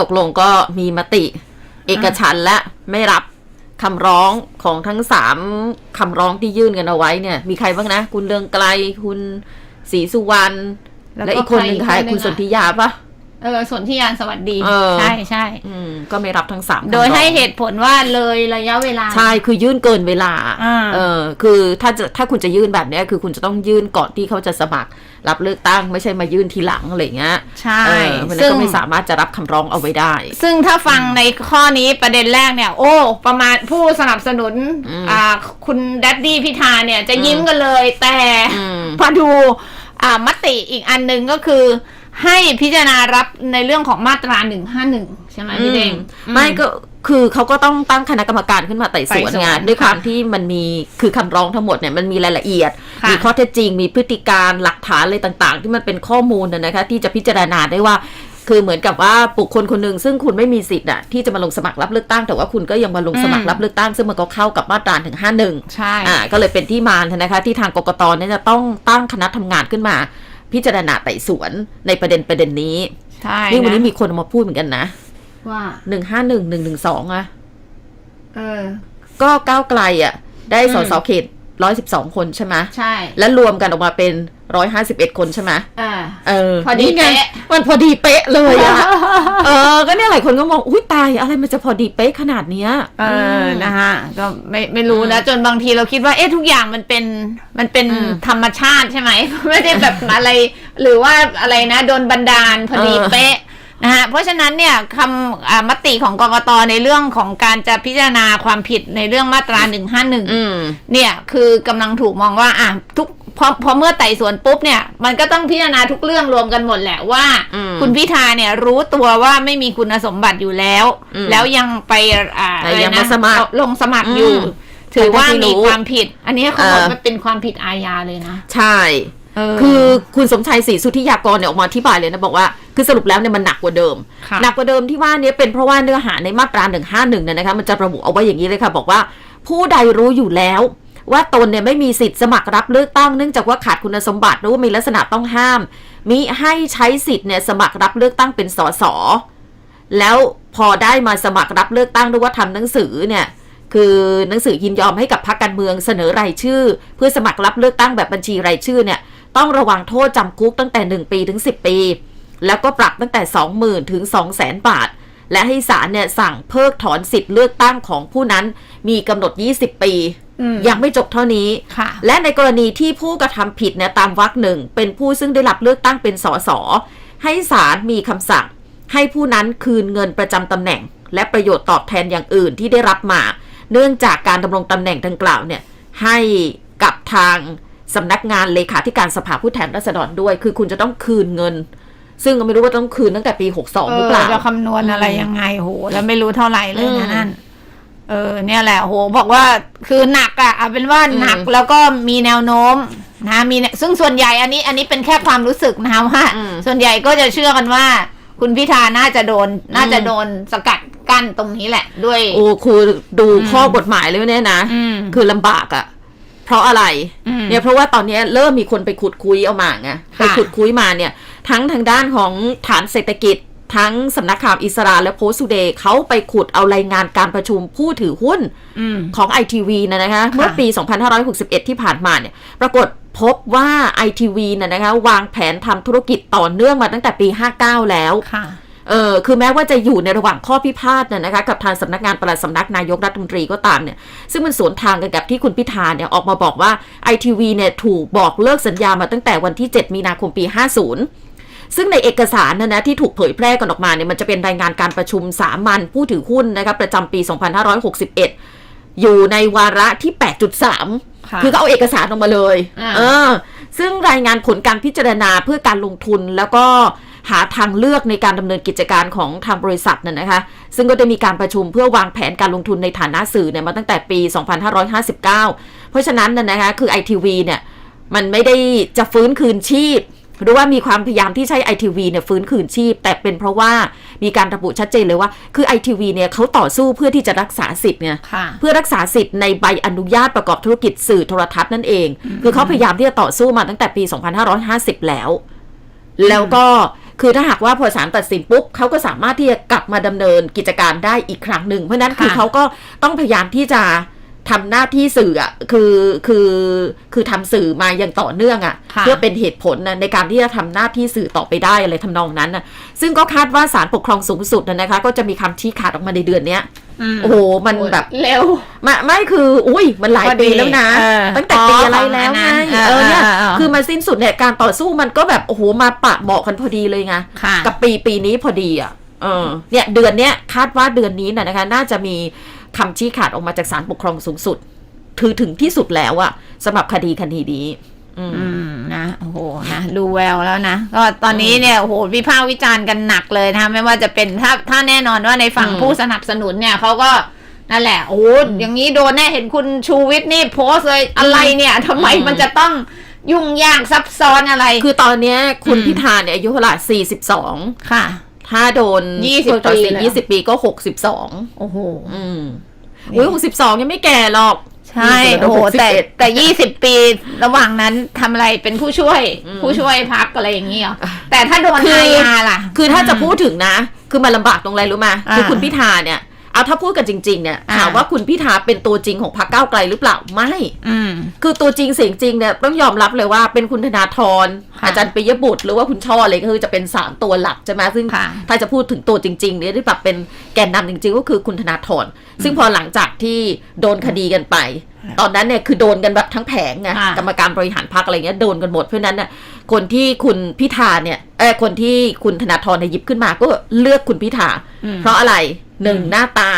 ตกลงก็มีมติ เอกฉันท์และไม่รับคำร้องของทั้งสามคำร้องที่ยื่นกันเอาไว้เนี่ย มีใครบ้างนะ คุณเลืองไกลคุณศรีสุวรรณแล้วก็และอีกคนหนึ่งใครใครอีกคนหนึ่งคุณอะสนธิยาปะเออสนธิยานสวัสดีเออใช่ใช่อืมก็ไม่รับทั้งสามคำร้องโดยให้เหตุผลว่าเลยระยะเวลา ใช่คือยื่นเกินเวลาอ่าเออ คือถ้าจะถ้าคุณจะยื่นแบบเนี้ยคือคุณจะต้องยื่นก่อนที่เขาจะสมัคร รับเลือกตั้งไม่ใช่มายื่นทีหลังอะไรเงี้ยใช่เออมันซึ่งก็ไม่สามารถจะรับคำร้องเอาไว้ได้ ซึ่งถ้าฟังในข้อนี้ประเด็นแรกเนี่ย โอ้ ประมาณผู้สนับสนุนอืมอ่าคุณดัดดี้พิธาเนี่ยจะอืมยิ้มกันเลย แต่อืมพอดูอ่ามติอีกอันหนึ่งก็คือให้พิจารณารับในเรื่องของมาตราหนึ่งห้าหนึ่งใช่ไหมพี่เด้งอืมไม่ก็ คือเขาก็ต้องตั้งคณะกรรมการขึ้นมาไต่สวนไต่สวนไงด้วยความค่ะที่มันมีคือคำร้องทั้งหมดเนี่ยมันมีรายละเอียด ค่ะ มีข้อเท็จจริง มีพฤติการหลักฐานอะไรต่างๆ ที่มันเป็นข้อมูลนะนะคะ ที่จะพิจารณาได้ว่า คือเหมือนกับว่าบุคคลคนหนึ่งซึ่งคุณไม่มีสิทธิ์อะที่จะมาลงสมัครรับเลือกตั้งแต่ว่าคุณก็ยังมาลงสมัครรับเลือกตั้งซึ่งมันก็เข้ากับมาตราถึงห้าหนึ่ง ใช่ อ่าก็เลยเป็นที่มานะคะที่ทางกกตเนี่ยจะต้องตั้งคณะทำงานขึ้นมา พิจารณาไต่สวนในประเด็นประเด็นนี้ ใช่นี่วันนี้ะ มีคนออกมาพูดเหมือนกันนะ ว่าหนึ่งห้าหนึ่งหนึ่งหนึ่งสองอะเออ ก็ก้าวไกลอะได้อืมสสเขตร้อยสิบสองคนใช่ไหมใช่ แล้วรวมกันออกมาเป็นร้อยห้าสิบเอ็ดคนใช่ไหมอ่าเออพอดีนี่ไงเป๊ะมันพอดีเป๊ะเลยอะเออ ก็เนี่ยหลายคนก็มองอุ้ยตายอะไรมันจะพอดีเป๊ะขนาดเนี้ยเออนะฮะก็ไม่ไม่รู้นะ จนบางทีเราคิดว่าเอ๊ะทุกอย่างมันเป็นมันเป็นอืมธรรมชาติใช่ไหมไม่ได้แบบอะไร หรือว่าอะไรนะ โดนบันดาลพอดีเออเป๊ะ นะฮะเพราะฉะนั้นเนี่ยคำอ่ามติของกกตในเรื่องของการจะพิจารณาความผิดในเรื่องมาตราหนึ่งห้าหนึ่งอืมเนี่ยคือกำลังถูกมองว่าอะทุกพอพอเมื่อไต่สวนปุ๊บเนี่ย มันก็ต้องพิจารณาทุกเรื่องรวมกันหมดแหละว่าอืมคุณพิธาเนี่ยรู้ตัวว่าไม่มีคุณสมบัติอยู่แล้วอืมแล้วยังไปอ่าแต่อะไรยังนะมาสมัครลงสมัครอยู่อืมถือว่าทั้งที่มีรู้ความผิด อันนี้เขาบอกเออมันเป็นความผิดอาญาเลยนะ ใช่เออ คือคุณสมชัยศรีสุทธิยากรเนี่ยออกมาอธิบายเลยนะบอกว่าคือสรุปแล้วเนี่ยมันหนักกว่าเดิมค่ะหนักกว่าเดิมที่ว่าเนี้เป็นเพราะว่าเนื้อหาในมาตรา151เนี่ยนะคะมันจะระบุเอาไว้อย่างนี้เลยค่ะ บอกว่าผู้ใดรู้อยู่แล้วว่าตนเนี่ยไม่มีสิทธิ์สมัครรับเลือกตั้งเนื่องจากว่าขาดคุณสมบัติหรือว่ามีลักษณะต้องห้าม มิให้ใช้สิทธิ์เนี่ยสมัครรับเลือกตั้งเป็นสสแล้วพอได้มาสมัครรับเลือกตั้งหรือว่าทำหนังสือเนี่ยคือหนังสือยินยอมให้กับพรรคการเมืองเสนอรายชื่อ เพื่อสมัครรับเลือกตั้งแบบบัญชีรายชื่อเนี่ย ต้องระวังโทษจำคุกตั้งแต่ 1 ปีถึง 10 ปี แล้วก็ปรับตั้งแต่ 20,000 ถึง 200,000 บาท และให้ศาลเนี่ยสั่งเพิกถอนสิทธิ์เลือกตั้งของผู้นั้นมีกำหนด 20 ปีอืมยังไม่จบเท่านี้ค่ะและในกรณีที่ผู้กระทำผิดเนี่ยตามวรรคหนึ่งเป็นผู้ซึ่งได้รับเลือกตั้งเป็นสสให้ศาลมีคำสั่ง ให้ผู้นั้นคืนเงินประจำตำแหน่ง และประโยชน์ตอบแทนอย่างอื่นที่ได้รับมา เนื่องจากการดำรงตำแหน่งดังกล่าวเนี่ยให้กับทาง สำนักงานเลขาธิการสภาผู้แทนราษฎรด้วย คือคุณจะต้องคืนเงิน ซึ่งก็ไม่รู้ว่าต้องคืนตั้งแต่ปี62หรือเปล่าจะคำนวณอะไรยังไงโหแล้วไม่รู้เท่าไหร่เลยอืนะมนั่นเออเนี่ยแหละโหบอกว่าคือหนักอะเอาเป็นว่าหนักอืมแล้วก็มีแนวโน้มนะมีแนซึ่งส่วนใหญ่อันนี้อันนี้เป็นแค่ความรู้สึกนะคะว่าอืมส่วนใหญ่ก็จะเชื่อกันว่า คุณพิธาน่าจะโดนน่าจะโดนสกัดกั้นตรงนี้แหละ ด้วย โอ้ครูดูข้อกฎหมายเลยเนี่ยนะอืมคือลำบากอะ เพราะอะไรอืมเนี่ยเพราะว่าตอนนี้เริ่มมีคนไปขุดคุยเอามาไงไปค่ะขุดคุยมาเนี่ย ทั้งทางด้านของฐานเศรษฐกิจทั้งสำนักข่าวอิสราและโพสต์ t ูเดย์เขาไปขุดเอารายงานการประชุมผู้ถือหุ้นอืมของ ITV นะนะคะเมื่อปี 2561 ที่ผ่านมาเนี่ย ปรากฏพบว่า ITV นะนะคะวางแผนทำธุรกิจต่อเนื่องมาตั้งแต่ปี 59 แล้วค่ะ เออคือแม้ว่าจะอยู่ในระหว่างข้อพิพาทน่ะนะคะกับทางสำนักงานปลัดสำนักนายกรัฐมนตรีก็ตามเนี่ยซึ่งมันสวนทางกันกับที่คุณพิธาเนี่ยออกมาบอกว่า ITV เนี่ยถูกบอกเลิกสัญญามาตั้งแต่วันที่ 7 มีนาคมปี 50ซึ่งในเอกสารนะนะที่ถูกเผยแพร่กันออกมาเนี่ยมันจะเป็นรายงานการประชุมสามัญผู้ถือหุ้นนะคะประจำปี 2561 อยู่ในวาระที่ 8.3ค่ะคือเขาเอาเอกสารออกมาเลยอ่าเออ ซึ่งรายงานผลการพิจารณาเพื่อการลงทุนแล้วก็ หาทางเลือกในการดำเนินกิจการของทางบริษัทน่ะนะคะ ซึ่งก็ได้มีการประชุมเพื่อวางแผนการลงทุนในฐานะสื่อเนี่ยมาตั้งแต่ปี 2559 เพราะฉะนั้นน่ะนะคะคือ ITV เนี่ยมันไม่ได้จะฟื้นคืนชีพ หรือว่ามีความพยายามที่ใช้ ITV เนี่ยฟื้นคืนชีพ แต่เป็นเพราะว่ามีการระบุชัดเจนเลยว่า คือ ITV เนี่ยเขาต่อสู้เพื่อที่จะรักษาสิทธิ์เนี่ยค่ะเพื่อรักษาสิทธิ์ในใบอนุญาตประกอบธุรกิจสื่อโทรทัศน์นั่นเอง คือเขาพยายามที่จะต่อสู้มาตั้งแต่ปี 2550 แล้ว แล้วก็ คือถ้าหากว่าพอศาลตัดสินปุ๊บเขาก็สามารถที่จะกลับมาดำเนินกิจการได้อีกครั้งหนึ่งเพราะฉะนั้นคือค่ะเขาก็ต้องพยายามที่จะทำหน้าที่สื่ออะคือคือคือทำสื่อมาอย่างต่อเนื่องอะค่ะเพื่อเป็นเหตุผลนะในการที่จะทำหน้าที่สื่อต่อไปได้อะไรทำนองนั้นนะซึ่งก็คาดว่าศาลปกครองสูงสุดนะนะคะ ก็จะมีคำชี้ขาดออกมาในเดือนเนี้ยม โอ้โหมันแบบเร็วไม่ไม่คือ อุ้ยมันหลายพอดีปีแล้วนะเออตั้งแต่ปีอะไรแล้วไงอ๋อเออเนี่ยเออเออเออคือมาสิ้นสุดเนี่ยการต่อสู้มันก็แบบโอ้โหมาปะเหมาะกันพอดีเลยไงค่ะกับปีปีนี้พอดีอะเออเนี่ยเดือนเนี้ยคาดว่าเดือนนี้น่ะนะคะ น่าจะมีคำชี้ขาดออกมาจากศาลปกครองสูงสุด ถือถึงที่สุดแล้วอะสำหรับคดีคดีนี้ อืมอืมนะโอ้โหนะดูแววแล้วนะก็ตอนนี้เนี่ยโอ้โหวิพากษ์วิจารณ์กันหนักเลยนะคะไม่ว่าจะเป็นถ้าถ้าแน่นอนว่าในฝั่งอืมผู้สนับสนุนเนี่ยเขาก็นั่นแหละโอ้โหอย่างนี้โดนแน่เห็นคุณชูวิทย์นี่โพสต์เลยอะไรเนี่ยทำไมอืมมันจะต้องยุ่งยากซับซ้อนอะไร คือตอนเนี้ยคุณอืมพิธาเนี่ยอายุเท่าไหร่สี่สิบสองค่ะ ถ้าโดน20ตัดสินปีเลยยี่สิบปีก็หกสิบสองโอ้โห อืมอุ้ยหกสิบสองยังไม่แก่หรอก ใช่นี่โอ้โหคนละแต่61แต่ยี่สิบปีระหว่างนั้นทำอะไรเป็นผู้ช่วยอืมผู้ช่วยพักอะไรอย่างนี้เหรอแต่ถ้าโดนคืออาญาล่ะ คือถ้าจะพูดถึงนะ คือมันลำบากตรงอะไรรู้ไหมอ่าคือคุณพิธาเนี่ย เอาถ้าพูดกันจริง ๆ เนี่ยอ่าถามว่าคุณพิธาเป็นตัวจริงของพรรคก้าวไกลหรือเปล่าไม่อืมคือตัวจริงเสียงจริงเนี่ยต้องยอมรับเลยว่าเป็นคุณธนาธรค่ะอาจารย์ปิยบุตร หรือว่าคุณช่ออะไรก็คือจะเป็นสามตัวหลักใช่ไหมซึ่งค่ะถ้าจะพูดถึงตัวจริงๆเนี่ยที่แบบเป็นแกนนำจริง ๆ ก็คือคุณธนาธรซึ่งพอหลังจากที่โดนคดีกันไปตอนนั้นเนี่ยคือโดนกันแบบทั้งแผงไงค่ะกรรมการบริหารพรรคอะไรเงี้ยโดนกันหมดเพราะฉะนั้นน่ะคนที่คุณพิธาเนี่ยเออคนที่คุณธนาธรเนี่ยหยิบขึ้นมาก็เลือกคุณพิธาอืมเพราะอะไรหนึ่งหน้าตา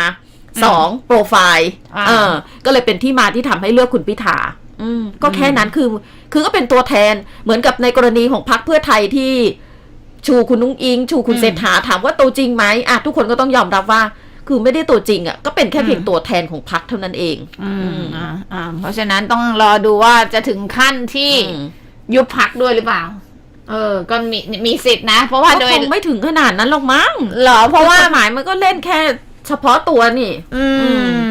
สองโปรไฟล์อ่าเออ ก็เลยเป็นที่มาที่ทำให้เลือกคุณพิธาอืมก็แค่นั้นคือ คือก็เป็นตัวแทนเหมือนกับในกรณีของพรรคเพื่อไทยที่ชูคุณนุ้งอิง ชูคุณอืมเศรษฐาถามว่าตัวจริงไหมอะทุกคนก็ต้องยอมรับว่า คือไม่ได้ตัวจริงอะก็เป็นแค่เพียงตัวแทนของพรรคเท่านั้นเอง อืมอ่าอ่าเพราะฉะนั้นต้องรอดูว่าจะถึงขั้นที่อืมยุบพักด้วยหรือเปล่า เออ ก็มีมีสิทธินะ เพราะว่าก็โดยคงไม่ถึงขนาดนั้นหรอกมั้ง เหรอ เพราะว่ากฎหมายมันก็เล่นแค่เฉพาะตัวนี่ อือืม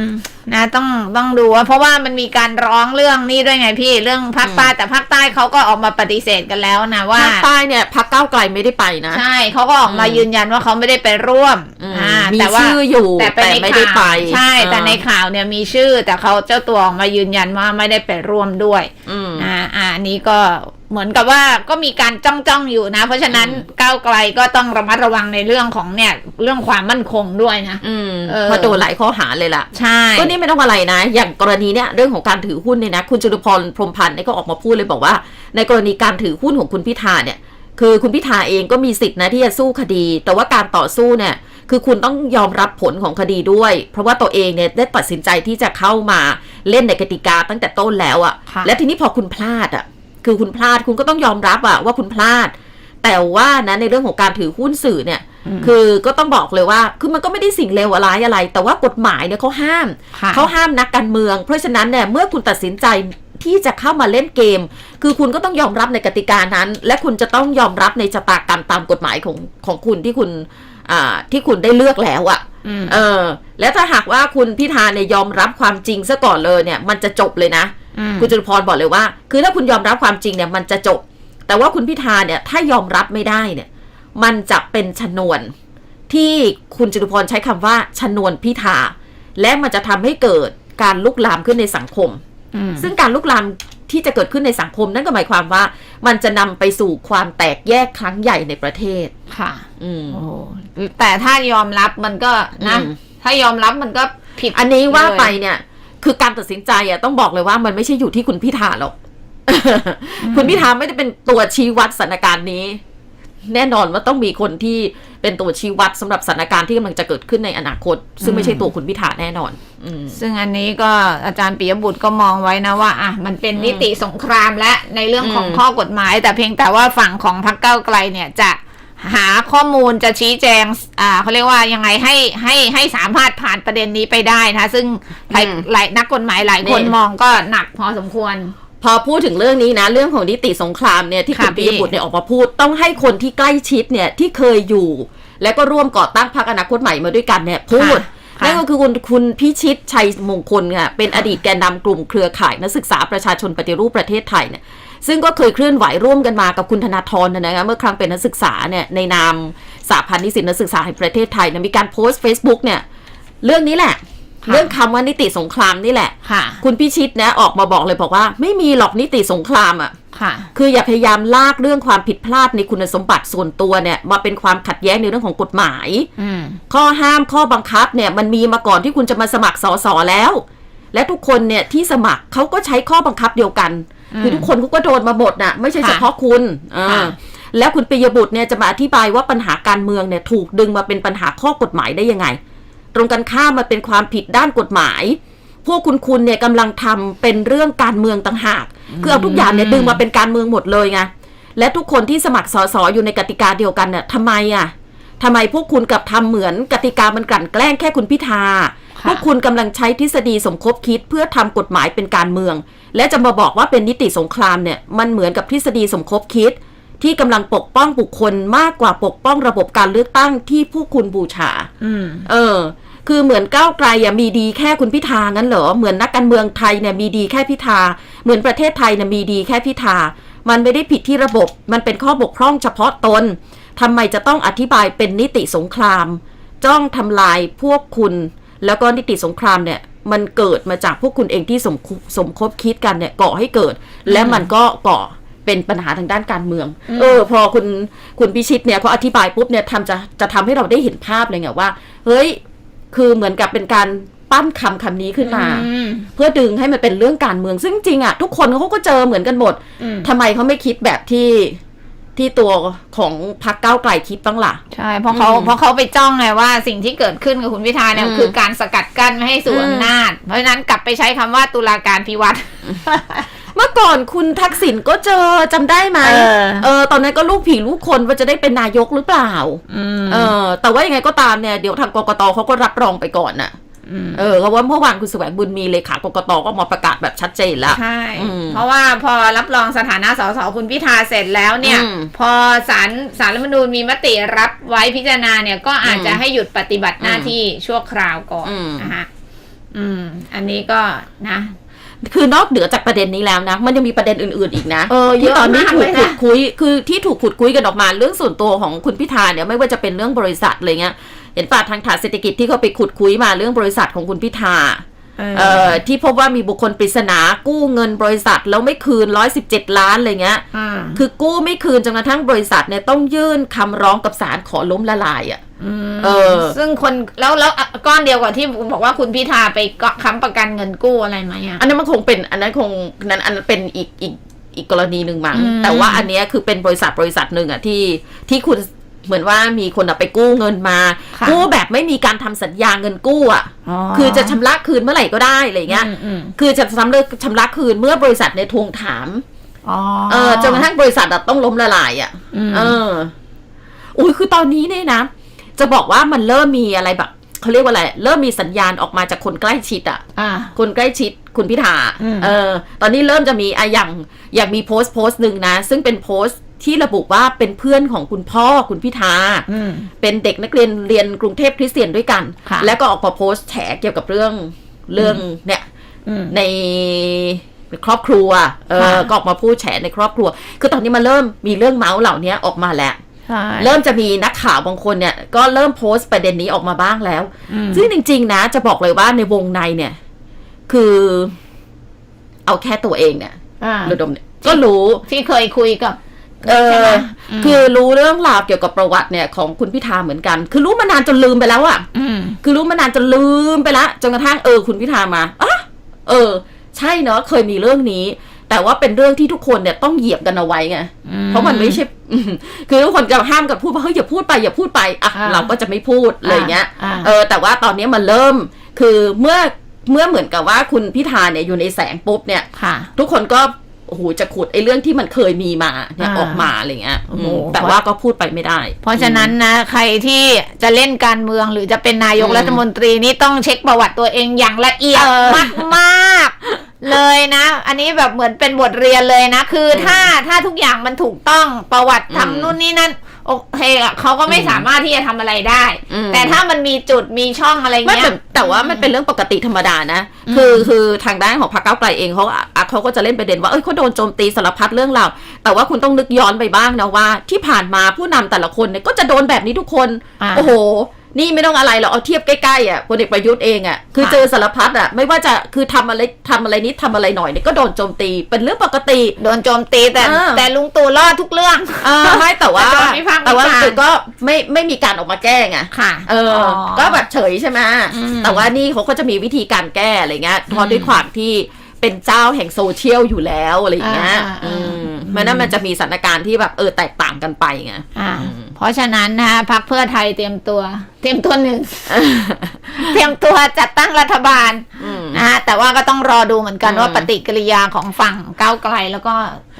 นะต้องต้องดูว่าเพราะว่ามันมีการร้องเรื่องนี้ด้วยไงพี่เรื่องภาคใต้แต่ภาคใต้เขาก็ออกมาปฏิเสธกันแล้วนะว่าภาคใต้เนี่ยพรรคก้าวไกลไม่ได้ไปนะใช่เขาก็ออกมาอืมยืนยันว่าเขาไม่ได้ไปร่วมอืมอ่ามีแต่ว่าชื่ออยู่แต่แต่ในไม่ได้ไปข่าวใช่ แต่อ่าในข่าวเนี่ยมีชื่อ แต่เขาเจ้าตัวออกมายืนยันว่าไม่ได้ไปร่วมด้วยอืมอ่าอ่าอันนี้ก็เหมือนกับว่าก็มีการจ้องจ้องๆอยู่นะ เพราะฉะนั้นอืมก้าวไกลก็ต้องระมัดระวังในเรื่องของเนี่ยเรื่องความมั่นคงด้วยนะอืมเออเพราะโดนหลายข้อหาเลยล่ะ ใช่ก็นี่ไม่ต้องอะไรนะ อย่างกรณีเนี้ยเรื่องของการถือหุ้นเนี่ยนะคุณจตุพรพรหมพันธ์เนี่ยก็ออกมาพูดเลยบอกว่า ในกรณีการถือหุ้นของคุณพิธาเนี่ย คือคุณพิธาเองก็มีสิทธินะที่จะสู้คดี แต่ว่าการต่อสู้เนี่ยคือคุณต้องยอมรับผลของคดีด้วย เพราะว่าตัวเองเนี่ยได้ตัดสินใจที่จะเข้ามาเล่นในกติกาตั้งแต่ต้นแล้วอะค่ะ และทีนี้พอคุณพลาดอะคือคุณพลาดคุณก็ต้องยอมรับอะว่าคุณพลาด แต่ว่านะในเรื่องของการถือหุ้นสื่อเนี่ย คือก็ต้องบอกเลยว่า คือมันก็ไม่ได้สิ่งเลวอะไรอะไร แต่ว่ากฎหมายเนี่ยเขาห้ามค่ะเขาห้ามนักการเมือง เพราะฉะนั้นเนี่ยเมื่อคุณตัดสินใจที่จะเข้ามาเล่นเกม คือคุณก็ต้องยอมรับในกติกานั้น และคุณจะต้องยอมรับในชะตากรรมตามกฎหมายของของคุณที่คุณอ่าที่คุณได้เลือกแล้วอะอืมเออ แล้วถ้าหากว่าคุณพิธาเนี่ยยอมรับความจริงซะก่อนเลยเนี่ย มันจะจบเลยนะอืมคุณจตุพรบอกเลยว่า คือถ้าคุณยอมรับความจริงเนี่ยมันจะจบ แต่ว่าคุณพิธาเนี่ยถ้ายอมรับไม่ได้เนี่ย มันจะเป็นชนวน ที่คุณจตุพรใช้คำว่าชนวนพิธา และมันจะทำให้เกิดการลุกลามขึ้นในสังคมอืมซึ่งการลุกลามที่จะเกิดขึ้นในสังคมนั่นก็หมายความว่า มันจะนำไปสู่ความแตกแยกครั้งใหญ่ในประเทศ ค่ะ อืมโอ้แต่ถ้ายอมรับมันก็นะอืมถ้ายอมรับมันก็ผิด อันนี้ว่าไปเลยเนี่ย คือการตัดสินใจอะต้องบอกเลยว่ามันไม่ใช่อยู่ที่คุณพิธาหรอก คุณพิธาไม่ได้เป็นตัวชี้วัดสถานการณ์นี้ แน่นอนว่าต้องมีคนที่เป็นตัวชี้วัดสำหรับสถานการณ์ที่กำลังจะเกิดขึ้นในอนาคต ซึ่งไม่ใช่ตัวคุณพิธาแน่นอนอืมซึ่งอันนี้ก็อาจารย์ปิยบุตรก็มองไว้นะว่าอะมันเป็นนิติสงครามและในเรื่องของอืมข้อกฎหมาย แต่เพียงแต่ว่าฝั่งของพรรคเก้าวไกลเนี่ยจะหาข้อมูลจะชี้แจง อ่าเขาเรียกว่ายังไงให้ให้ให้สามารถผ่านประเด็นนี้ไปได้นะ ซึ่งหลายอืมหลายนักกฎหมายหลายคนนี่มองก็หนักพอสมควร พอพูดถึงเรื่องนี้นะ เรื่องของนิติสงครามเนี่ยที่ค่ะคุณปิยบุตรพี่เนี่ยออกมาพูด ต้องให้คนที่ใกล้ชิดเนี่ยที่เคยอยู่ และก็ร่วมก่อตั้งพรรคอนาคตใหม่มาด้วยกันเนี่ยพูดค่ะนั่นก็คือคุณคุณพิชิตชัยมงคลค่ะเป็นอดีตแกนนำกลุ่มเครือข่ายนักศึกษาประชาชนปฏิรูปประเทศไทยเนี่ยซึ่งก็เคยเคลื่อนไหวร่วมกันมากับคุณธนาธรนะนะคะเมื่อครั้งเป็นนักศึกษาเนี่ยในนามสาพันธ์นิสิตนักศึกษาแห่งประเทศไทยนะมีการโพสต์ Facebook เนี่ยเรื่องนี้แหละค่ะ เรื่องคำว่านิติสงครามนี่แหละค่ะ คุณพิชิตนะออกมาบอกเลยบอกว่า ไม่มีหรอกนิติสงครามอะค่ะ คืออย่าพยายามลากเรื่องความผิดพลาดในคุณสมบัติส่วนตัวเนี่ย มาเป็นความขัดแย้งในเรื่องของกฎหมายอืมข้อห้ามข้อบังคับเนี่ย มันมีมาก่อนที่คุณจะมาสมัครสอสอแล้ว และทุกคนเนี่ยที่สมัครเขาก็ใช้ข้อบังคับเดียวกันอืมคือทุกคนเขาก็โดนมาหมดน่ะ ไม่ใช่ค่ะเฉพาะคุณอ่าค่ะแล้วคุณปิยบุตรเนี่ยจะมาอธิบายว่าปัญหาการเมืองเนี่ยถูกดึงมาเป็นปัญหาข้อกฎหมายได้ยังไง ตรงกันข้ามมาเป็นความผิดด้านกฎหมาย พวกคุณคุณเนี่ยกำลังทำเป็นเรื่องการเมืองต่างหาก คือเอาทุกอย่างเนี่ยดึงมาเป็นการเมืองหมดเลยไงและทุกคนที่สมัครสสอยู่ในกติกาเดียวกันเนี่ยทำไมอะทำไมพวกคุณกลับทำเหมือนกติกามันกลั่นแกล้งแค่คุณพิธาค่ะพวกคุณกำลังใช้ทฤษฎีสมคบคิดเพื่อทำกฎหมายเป็นการเมือง และจะมาบอกว่าเป็นนิติสงครามเนี่ยมันเหมือนกับทฤษฎีสมคบคิด ที่กำลังปกป้องบุคคลมากกว่าปกป้องระบบการเลือกตั้งที่พวกคุณบูชาอืมเออ คือเหมือนก้าวไกลอะมีดีแค่คุณพิธางั้นเหรอ เหมือนนักการเมืองไทยเนี่ยมีดีแค่พิธา เหมือนประเทศไทยเนี่ยมีดีแค่พิธา มันไม่ได้ผิดที่ระบบ มันเป็นข้อบกพร่องเฉพาะตนทำไมจะต้องอธิบายเป็นนิติสงคราม จ้องทำลายพวกคุณ แล้วก็นิติสงครามเนี่ยมันเกิดมาจากพวกคุณเองที่สมคุสมคบคิดกันเนี่ยก่อให้เกิด และมันก็ก่อ เป็นปัญหาทางด้านการเมืองอืมเออ พอคุณคุณพิชิตเนี่ยเขาอธิบายปุ๊บเนี่ยทำจะจะทำให้เราได้เห็นภาพเลยไงว่า เฮ้ย คือเหมือนกับเป็นการปั้นคำคำนี้ขึ้นมาอืมเพื่อดึงให้มันเป็นเรื่องการเมือง ซึ่งจริงๆอะทุกคนเขาก็เจอเหมือนกันหมดอืมทำไมเขาไม่คิดแบบที่ที่ตัวของพรรคก้าวไกลคิดบ้างล่ะ ใช่ เพราะเขาอืมเพราะเขาไปจ้องไงว่าสิ่งที่เกิดขึ้นกับคุณพิธาเนี่ยอืมคือการสกัดกั้นไม่ให้สู่อืมอำนาจ เพราะฉะนั้นกลับไปใช้คำว่าตุลาการพิวัตรเมื่อก่อนคุณทักษิณก็เจอจำได้ไหมเออเออ ตอนนั้นก็ลูกผีลูกคนว่าจะได้เป็นนายกหรือเปล่าอืมเออ แต่ว่ายังไงก็ตามเนี่ยเดี๋ยวทางกกตเขาก็รับรองไปก่อนน่ะมเออเพราะว่าเมื่อวานคุณแสวงบุญมีเลขากกตก็มาประกาศแบบชัดเจนแล้ว ใช่อืมเพราะว่าพอรับรองสถานะสสคุณพิธาเสร็จแล้วเนี่ยอืมพอศาลศาลรัฐธรรมนูญมีมติรับไว้พิจารณาเนี่ยก็อาจจะอืมให้หยุดปฏิบัติหน้าที่ชั่วคราวก่อนอืมนะคะอืม อันนี้ก็นะ คือนอกเหนือจากประเด็นนี้แล้วนะ มันยังมีประเด็นอื่นๆอีกนะเออเยที่อะตอนนี้มากถูเลกยขุนะดคุย คือที่ถูกขุดคุยกันออกมาเรื่องส่วนตัวของคุณพิธาเนี่ยไม่ว่าจะเป็นเรื่องบริษัทอะไรเงี้ยเห็นป่ะทางฐานเศรษฐกิจที่เขาไปขุดคุยมาเรื่องบริษัทของคุณพิธา เอ่อที่พบว่ามีบุคคลปริศนากู้เงินบริษัทแล้วไม่คืน117ล้านอะไรเงี้ยอ่าคือกู้ไม่คืนจนกระทั่งบริษัทเนี่ยต้องยื่นคำร้องกับศาลขอล้มละลายอะมเออ ซึ่งคนแล้วแล้วอะก้อนเดียวกับที่บอกว่าคุณพิธาไปก็ค้ำประกันเงินกู้อะไรไหมอะอันนั้นมันคงเป็นอันนั้นคงนั้นอันนั้นเป็นอีกอีกอีกกรณีหนึ่งมั้งอืมแต่ว่าอันเนี้ยคือเป็นบริษัทบริษัทหนึ่งอะที่ที่คุณ เหมือนว่ามีคนเอาไปกู้เงินมาค่ะกู้แบบไม่มีการทำสัญญาเงินกู้อะคือจะชำระคืนเมื่อไหร่ก็ได้อะไรเงี้ยอืมอืมคือจะชำระชำระคืนเมื่อบริษัทในยทวงถามอ๋อเออจนกระทั่งบริษัทอะต้องล้มละลายอะมเอออุ้ยคือตอนนี้เนี่ยนะ จะบอกว่ามันเริ่มมีอะไรแบบเขาเรียกว่าอะไร เริ่มมีสัญญาณออกมาจากคนใกล้ชิดอะอ่าคนใกล้ชิดคุณพิธาอืมเออ ตอนนี้เริ่มจะมีอะอย่างอย่างมีโพสต์โพสต์หนึ่งนะ ซึ่งเป็นโพสต์ ที่ระบุว่าเป็นเพื่อนของคุณพ่อคุณพิธาอืมเป็นเด็กนักเรียนเรียนกรุงเทพคริสเตียนด้วยกันค่ะแล้วก็ออกมาโพสต์แฉเกี่ยวกับเรื่องเรื่องเนี่ยอืมในครอบครัวเออค่ะก็ออกมาพูดแฉในครอบครัว คือตอนนี้มันเริ่มมีเรื่องเมาส์เหล่านี้ออกมาแล้วใช่เริ่มจะมีนักข่าวบางคนเนี่ย ก็เริ่มโพสต์ประเด็นนี้ออกมาบ้างแล้วอืมซึ่งจริง ๆ นะ จะบอกเลยว่าในวงในเนี่ย คือ เอาแค่ตัวเองเนี่ยอ่าระดมเนี่ยก็รู้ที่เคยคุยกับ เอใช่ไหมอมคือรู้เรื่องราวเกี่ยวกับประวัติเนี่ยของคุณพิธาเหมือนกัน คือรู้มานานจนลืมไปแล้วอะอืมคือรู้มานานจนลืมไปละจนกระทั่งเออคุณพิธามาอะเออ ใช่เนาะเคยมีเรื่องนี้ แต่ว่าเป็นเรื่องที่ทุกคนเนี่ยต้องเหยียบกันเอาไว้ไงเพราะมันไม่ใช่อืมคือทุกคนจะห้ามกันพูดว่าเฮ้ยอย่าพูดไปอย่าพูดไปอะอ่าเราก็จะไม่พูดอะไรอย่างเงี้ยอ่าเออ แต่ว่าตอนนี้มันเริ่ม คือเมื่อเมื่อเหมือนกับว่าคุณพิธาเนี่ยอยู่ในแสงปุ๊บเนี่ยค่ะทุกคนก็ โอ้โหจะขุดไอ้เรื่องที่มันเคยมีมาเนี่ยอ่าออกมาอะไรเงี้ยโอ้โหอืมแต่ว่าก็พูดไปไม่ได้ เพราะฉะนั้นนะใครที่จะเล่นการเมืองหรือจะเป็นนายกอืมรัฐมนตรีนี่ต้องเช็คประวัติตัวเองอย่างละเอียดเออมากมากๆเลยนะ อันนี้แบบเหมือนเป็นบทเรียนเลยนะ คืออมถ้าถ้าทุกอย่างมันถูกต้องประวัติอืมทำนู่นนี่นั่น โอเคอะเขาก็ไม่อืมสามารถที่จะทำอะไรได้อืมแต่ถ้ามันมีจุดมีช่องอะไรไม่เงี้แต่ยแต่ว่ามันเป็นเรื่องปกติธรรมดานะอืมคือคือทางด้านของพรรคก้าวไกลเองเขาอาเขาก็จะเล่นประเด็นว่าเอ้ยเขาโดนโจมตีสารพัดเรื่องราวแต่ว่าคุณต้องนึกย้อนไปบ้างนะว่า ที่ผ่านมาผู้นำแต่ละคนเนี่ยก็จะโดนแบบนี้ทุกคนอ่าโอ้โห นี่ไม่ต้องอะไรหรอกเอาเทียบใกล้ๆอะพลเอกประยุทธ์เองอะคือค่ะเจอสารพัดอะไม่ว่าจะคือทำอะไรทำอะไรนิดทำอะไรหน่อยเนี่ยก็โดนโจมตีเป็นเรื่องปกติ โดนโจมตีแต่อ่าแต่ลุงตู่รอดทุกเรื่องเออไม่แต่ว่าโดนวิพากษ์วิจารณ์แต่ว่าคือก็ไม่ไม่มีการออกมาแก้ไงค่ะเอออ ก็แบบเฉยใช่ไหมอืมแต่ว่านี่เขาก็จะมีวิธีการแก้อะไรเงี้ยเพราะด้วยความที่เป็นเจ้าแห่งโซเชียลอยู่แล้วอะไรอย่างเงี้ยอ่าอ่าอื มอืมมันนั่นมันจะมีสถานการณ์ที่แบบเออแตกต่างกันไปไงอ่าอืมเพราะฉะนั้นนะพักเพื่อไทยเตรียมตัว เตรียมตัวหนึ่งเตรียมตัวจัดตั้งรัฐบาลอืมนะฮะแต่ว่าก็ต้องรอดูเหมือนกันอืมว่าปฏิกิริยาของฝั่งก้าวไกลแล้วก็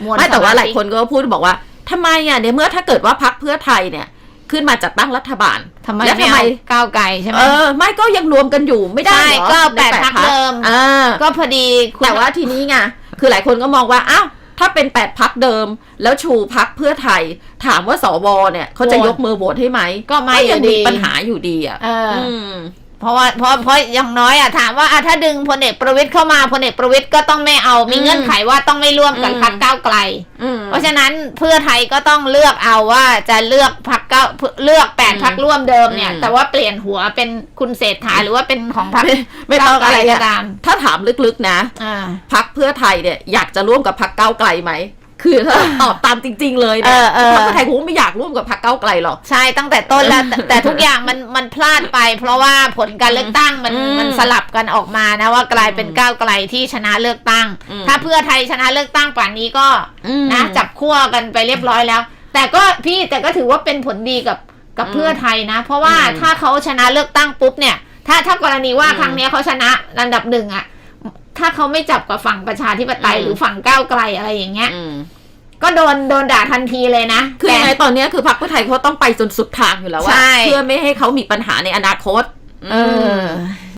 มวลไม่แต่ว่าสมหลายคนก็พูดบอกว่าทำไมอะในเมื่อถ้าเกิดว่าพักเพื่อไทยเนี่ยขึ้นมาจัดตั้งรัฐบาลทำไมแล้วไม่ทำไมเอาก้าวไกลใช่ไหมเออไม่ก็ยังรวมกันอยู่ไม่ได้เหรอใช่ก็ในแปดพรรคเดิมอ่าก็พอดีคุณแต่ว่าทีนี้ไงคือหลายคนก็มองว่าอ้าว ถ้าเป็นแปดพักเดิม แล้วชูพักเพื่อไทย ถามว่าสวเนี่ยเขาจะยกมือโหวตให้ไหมก็ไม่ยังอยู่มีดีปัญหาอยู่ดีอะ เอออมเพราะว่าเพราะเพราะอย่างน้อยอะถามว่าอะถ้าดึงพลเอกประวิตยเข้ามาพลเอกประวิตยก็ต้องไม่เอามีอืมเงื่อนไขว่าต้องไม่ร่วมกับอืมพรรคก้าวไกลอืมเพราะฉะนั้นเพื่อไทยก็ต้องเลือกเอาว่าจะเลือกพรรคเก้าเลือกแปดอืมพรรคร่วมเดิมเนี่ยอืมแต่ว่าเปลี่ยนหัวเป็นคุณเศรษฐาหรือว่าเป็นของพรรคไม่ไม่ต้องอะไรก้าวไกลก็อะตามถ้าถามลึกๆนะอ่าพักเพื่อไทยเนี่ยอยากจะร่วมกับพักเก้าวไกลไหม คือถ้าตอบตามจริง ๆ เลยเอนะอเออพักเพื่อไทยคงไม่อยากร่วมกับพักเก้าวไกลหรอกใช่ตั้งแต่ต้นแล้วแต่แต่ทุกอย่างมันมันพลาดไป เพราะว่าผลการเลือกตั้งมันอืมมันสลับกันออกมานะว่ากลายเป็นก้าวไกลที่ชนะเลือกตั้งอืมถ้าเพื่อไทยชนะเลือกตั้งป่านนี้ก็อืมนะจับขั้วกันไปเรียบร้อยแล้ว แต่ก็พี่แต่ก็ถือว่าเป็นผลดีกับกับอืมเพื่อไทยนะ เพราะว่าอืมถ้าเขาชนะเลือกตั้งปุ๊บเนี่ย ถ้าถ้ากรณีว่าอืมครั้งเนี้ยเขาชนะอันดับหนึ่งอะ ถ้าเขาไม่จับกับฝั่งประชาธิปไตยอืมหรือฝั่งก้าวไกลอะไรอย่างเงี้ยอืมก็โดนโดนด่าทันทีเลยนะ คือแต่ยังไงตอนเนี้ยคือพรรคเพื่อไทยเขาต้องไปจนสุดทางอยู่แล้วว่าใช่เพื่อไม่ให้เขามีปัญหาในอนาคต เออม